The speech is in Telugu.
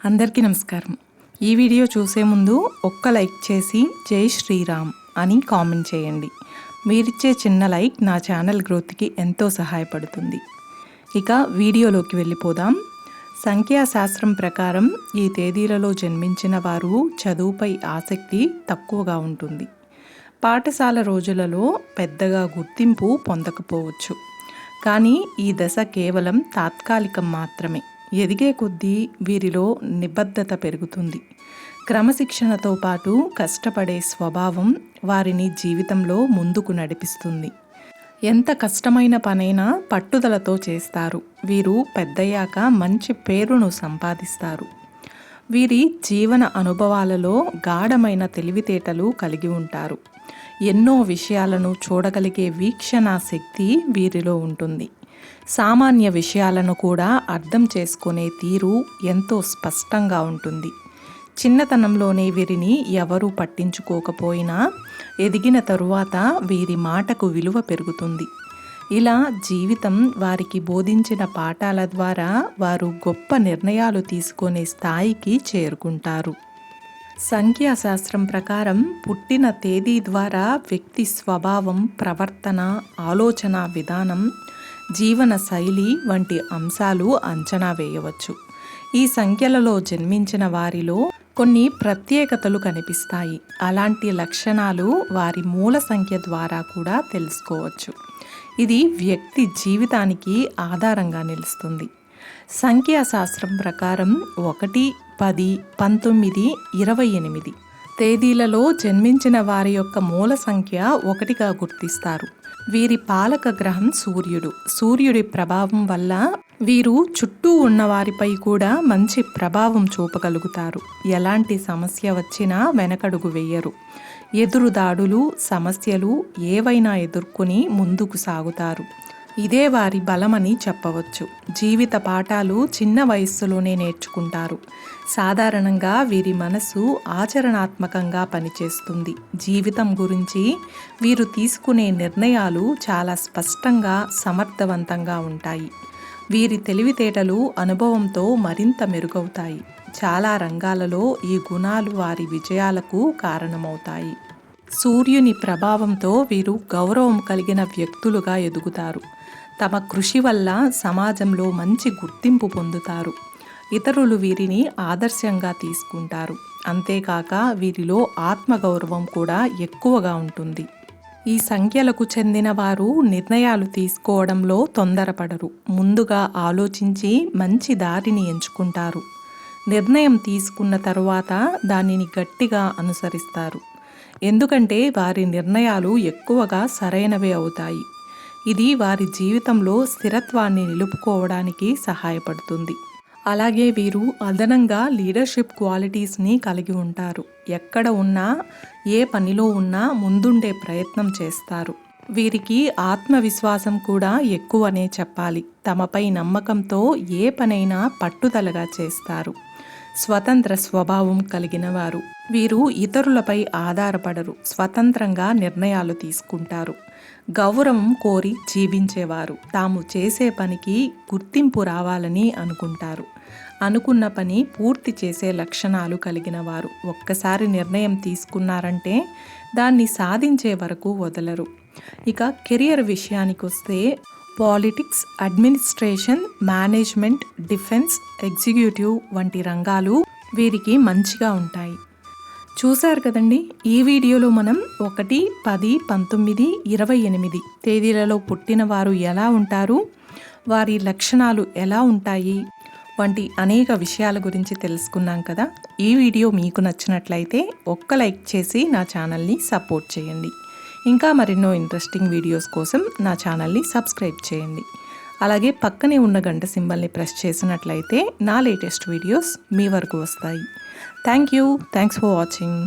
అందరికీ నమస్కారం. ఈ వీడియో చూసే ముందు ఒక్క లైక్ చేసి జై శ్రీరామ్ అని కామెంట్ చేయండి. మీరిచ్చే చిన్న లైక్ నా ఛానల్ గ్రోత్కి ఎంతో సహాయపడుతుంది. ఇక వీడియోలోకి వెళ్ళిపోదాం. సంఖ్యాశాస్త్రం ప్రకారం ఈ తేదీలలో జన్మించిన వారు చదువుపై ఆసక్తి తక్కువగా ఉంటుంది. పాఠశాల రోజులలో పెద్దగా గుర్తింపు పొందకపోవచ్చు. కానీ ఈ దశ కేవలం తాత్కాలికం మాత్రమే. ఎదిగే కొద్దీ వీరిలో నిబద్ధత పెరుగుతుంది. క్రమశిక్షణతో పాటు కష్టపడే స్వభావం వారిని జీవితంలో ముందుకు నడిపిస్తుంది. ఎంత కష్టమైన పనైనా పట్టుదలతో చేస్తారు. వీరు పెద్దయ్యాక మంచి పేరును సంపాదిస్తారు. వీరి జీవన అనుభవాలలో గాఢమైన తెలివితేటలు కలిగి ఉంటారు. ఎన్నో విషయాలను చూడగలిగే వీక్షణ శక్తి వీరిలో ఉంటుంది. సామాన్య విషయాలను కూడా అర్థం చేసుకునే తీరు ఎంతో స్పష్టంగా ఉంటుంది. చిన్నతనంలోనే వీరిని ఎవరూ పట్టించుకోకపోయినా ఎదిగిన తరువాత వీరి మాటకు విలువ పెరుగుతుంది. ఇలా జీవితం వారికి బోధించిన పాఠాల ద్వారా వారు గొప్ప నిర్ణయాలు తీసుకునే స్థాయికి చేరుకుంటారు. సంఖ్యాశాస్త్రం ప్రకారం పుట్టిన తేదీ ద్వారా వ్యక్తి స్వభావం ప్రవర్తన ఆలోచన విధానం జీవన శైలి వంటి అంశాలు అంచనా వేయవచ్చు. ఈ సంఖ్యలలో జన్మించిన వారిలో కొన్ని ప్రత్యేకతలు కనిపిస్తాయి. అలాంటి లక్షణాలు వారి మూల సంఖ్య ద్వారా కూడా తెలుసుకోవచ్చు. ఇది వ్యక్తి జీవితానికి ఆధారంగా నిలుస్తుంది. సంఖ్యాశాస్త్రం ప్రకారం ఒకటి పది పంతొమ్మిది ఇరవై ఎనిమిది. తేదీలలో జన్మించిన వారి యొక్క మూల సంఖ్య ఒకటిగా గుర్తిస్తారు. వీరి పాలక గ్రహం సూర్యుడు. సూర్యుడి ప్రభావం వల్ల వీరు చుట్టూ ఉన్న వారిపై కూడా మంచి ప్రభావం చూపగలుగుతారు. ఎలాంటి సమస్య వచ్చినా వెనకడుగు వేయరు. ఎదురుదాడులు సమస్యలు ఏవైనా ఎదుర్కొని ముందుకు సాగుతారు. ఇదే వారి బలమని చెప్పవచ్చు. జీవిత పాఠాలు చిన్న వయస్సులోనే నేర్చుకుంటారు. సాధారణంగా వీరి మనసు ఆచరణాత్మకంగా పనిచేస్తుంది. జీవితం గురించి వీరు తీసుకునే నిర్ణయాలు చాలా స్పష్టంగా సమర్థవంతంగా ఉంటాయి. వీరి తెలివితేటలు అనుభవంతో మరింత మెరుగవుతాయి. చాలా రంగాలలో ఈ గుణాలు వారి విజయాలకు కారణమవుతాయి. సూర్యుని ప్రభావంతో వీరు గౌరవం కలిగిన వ్యక్తులుగా ఎదుగుతారు. తమ కృషి వల్ల సమాజంలో మంచి గుర్తింపు పొందుతారు. ఇతరులు వీరిని ఆదర్శంగా తీసుకుంటారు. అంతేకాక వీరిలో ఆత్మగౌరవం కూడా ఎక్కువగా ఉంటుంది. ఈ సంఖ్యలకు చెందిన వారు నిర్ణయాలు తీసుకోవడంలో తొందరపడరు. ముందుగా ఆలోచించి మంచి దారిని ఎంచుకుంటారు. నిర్ణయం తీసుకున్న తరువాత దానిని గట్టిగా అనుసరిస్తారు. ఎందుకంటే వారి నిర్ణయాలు ఎక్కువగా సరైనవే అవుతాయి. ఇది వారి జీవితంలో స్థిరత్వాన్ని నిలుపుకోవడానికి సహాయపడుతుంది. అలాగే వీరు అదనంగా లీడర్షిప్ క్వాలిటీస్ని కలిగి ఉంటారు. ఎక్కడ ఉన్నా ఏ పనిలో ఉన్నా ముందుండే ప్రయత్నం చేస్తారు. వీరికి ఆత్మవిశ్వాసం కూడా ఎక్కువనే చెప్పాలి. తమపై నమ్మకంతో ఏ పనైనా పట్టుదలగా చేస్తారు. స్వతంత్ర స్వభావం కలిగిన వారు వీరు ఇతరులపై ఆధారపడరు స్వతంత్రంగా నిర్ణయాలు తీసుకుంటారు. గౌరవం కోరి జీవించేవారు. తాము చేసే పనికి గుర్తింపు రావాలని అనుకుంటారు. అనుకున్న పని పూర్తి చేసే లక్షణాలు కలిగిన వారు ఒక్కసారి నిర్ణయం తీసుకున్నారంటే దాన్ని సాధించే వరకు వదలరు. ఇక కెరియర్ విషయానికి వస్తే politics administration management defence executive వంటి రంగాలు వీరికి మంచిగా ఉంటాయి. చూశారు కదండి? ఈ వీడియోలో మనం ఒకటి పది పంతొమ్మిది ఇరవై ఎనిమిది తేదీలలో పుట్టిన వారు ఎలా ఉంటారు? వారి లక్షణాలు ఎలా ఉంటాయి? వంటి అనేక విషయాల గురించి తెలుసుకున్నాం కదా? ఈ వీడియో మీకు నచ్చినట్లయితే ఒక్క లైక్ చేసి నా ఛానల్ని సపోర్ట్ చేయండి. ఇంకా మరెన్నో ఇంట్రెస్టింగ్ వీడియోస్ కోసం నా ఛానల్ని సబ్స్క్రైబ్ చేయండి. అలాగే పక్కనే ఉన్న గంట సింబల్ని ప్రెస్ చేసినట్లయితే నా లేటెస్ట్ వీడియోస్ మీ వరకు వస్తాయి. Thank you thanks for watching